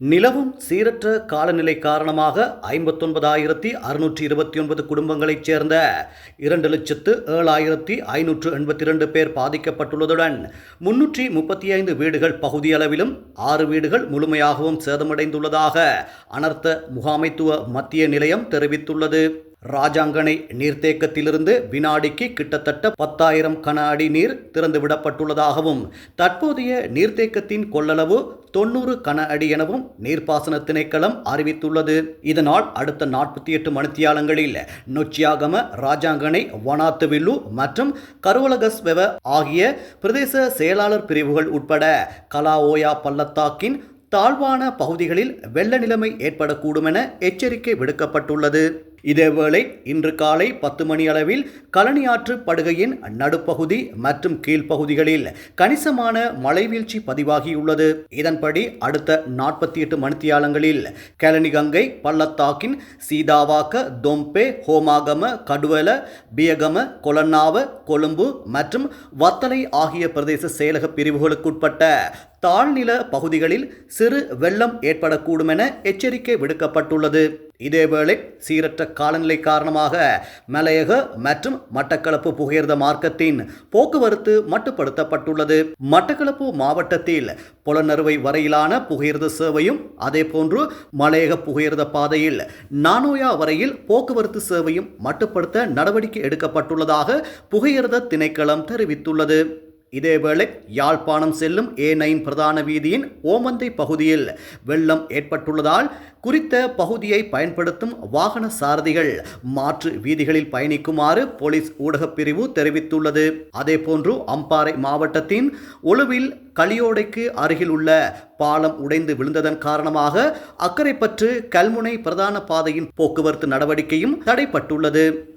நிலவும் சீரற்ற காலநிலை காரணமாக ஐம்பத்தொன்பதாயிரத்தி அறுநூற்றி இருபத்தி ஒன்பது குடும்பங்களைச் சேர்ந்த இரண்டு லட்சத்து ஏழாயிரத்தி ஐநூற்று எண்பத்தி இரண்டு பேர் பாதிக்கப்பட்டுள்ளதுடன் முன்னூற்றி முப்பத்தி ஐந்து வீடுகள் பகுதியளவிலும் ஆறு வீடுகள் முழுமையாகவும் சேதமடைந்துள்ளதாக அனர்த்த முகாமைத்துவ மத்திய நிலையம் தெரிவித்துள்ளது. ராஜாங்கனை நீர்த்தேக்கத்திலிருந்து வினாடிக்கு கிட்டத்தட்ட பத்தாயிரம் கன அடி நீர் திறந்துவிடப்பட்டுள்ளதாகவும் தற்போதைய நீர்த்தேக்கத்தின் கொள்ளளவு தொண்ணூறு கன அடி எனவும் நீர்ப்பாசன திணைக்களம் அறிவித்துள்ளது. இதனால் அடுத்த நாற்பத்தி எட்டு மணித்தியாலங்களில் நொச்சியாகம ராஜாங்கனை வனாத்துவில்லு மற்றும் கருவலகஸ்வெவ ஆகிய பிரதேச செயலாளர் பிரிவுகள் உட்பட கலாஓயா பள்ளத்தாக்கின் தாழ்வான பகுதிகளில் வெள்ள நிலைமை ஏற்படக்கூடும் என எச்சரிக்கை விடுக்கப்பட்டுள்ளது. இதேவேளை இன்று காலை பத்து மணி அளவில் கழனியாற்று படுகையின் நடுப்பகுதி மற்றும் கீழ்ப்பகுதிகளில் கணிசமான மழைவீழ்ச்சி பதிவாகியுள்ளது. இதன்படி அடுத்த நாற்பத்தி எட்டு மணித்தியாலங்களில் கழனிகங்கை பள்ளத்தாக்கின் சீதாவாக்க தொம்பே ஹோமாகம கடுவல பியகம கொலன்னாவ கொழும்பு மற்றும் வத்தலை ஆகிய பிரதேச செயலக பிரிவுகளுக்குட்பட்ட தாழ்நில பகுதிகளில் சிறு வெள்ளம் ஏற்படக்கூடும் என எச்சரிக்கை விடுக்கப்பட்டுள்ளது. இதேவேளை சீரற்ற காலநிலை காரணமாக மலையக மற்றும் மட்டக்களப்பு புகையிரத மார்க்கத்தின் போக்குவரத்து மட்டுப்படுத்தப்பட்டுள்ளது. மட்டக்களப்பு மாவட்டத்தில் புலனறுவை வரையிலான புகையிரத சேவையும் அதேபோன்று மலையக புகையிரத பாதையில் நானோயா வரையில் போக்குவரத்து சேவையும் மட்டுப்படுத்த நடவடிக்கை எடுக்கப்பட்டுள்ளதாக புகையிரத திணைக்களம் தெரிவித்துள்ளது. இதேவேளை யாழ்ப்பாணம் செல்லும் ஏ நைன் பிரதான வீதியின் ஓமந்தை பகுதியில் வெள்ளம் ஏற்பட்டுள்ளதால் குறித்த பகுதியை பயன்படுத்தும் வாகன சாரதிகள் மாற்று வீதிகளில் பயணிக்குமாறு போலீஸ் ஊடகப் பிரிவு தெரிவித்துள்ளது. அதேபோன்று அம்பாறை மாவட்டத்தின் ஒழுவில் களியோடைக்கு அருகில் உள்ள பாலம் உடைந்து விழுந்ததன் காரணமாக அக்கறைப்பற்று கல்முனை பிரதான பாதையின் போக்குவரத்து நடவடிக்கையும் தடைப்பட்டுள்ளது.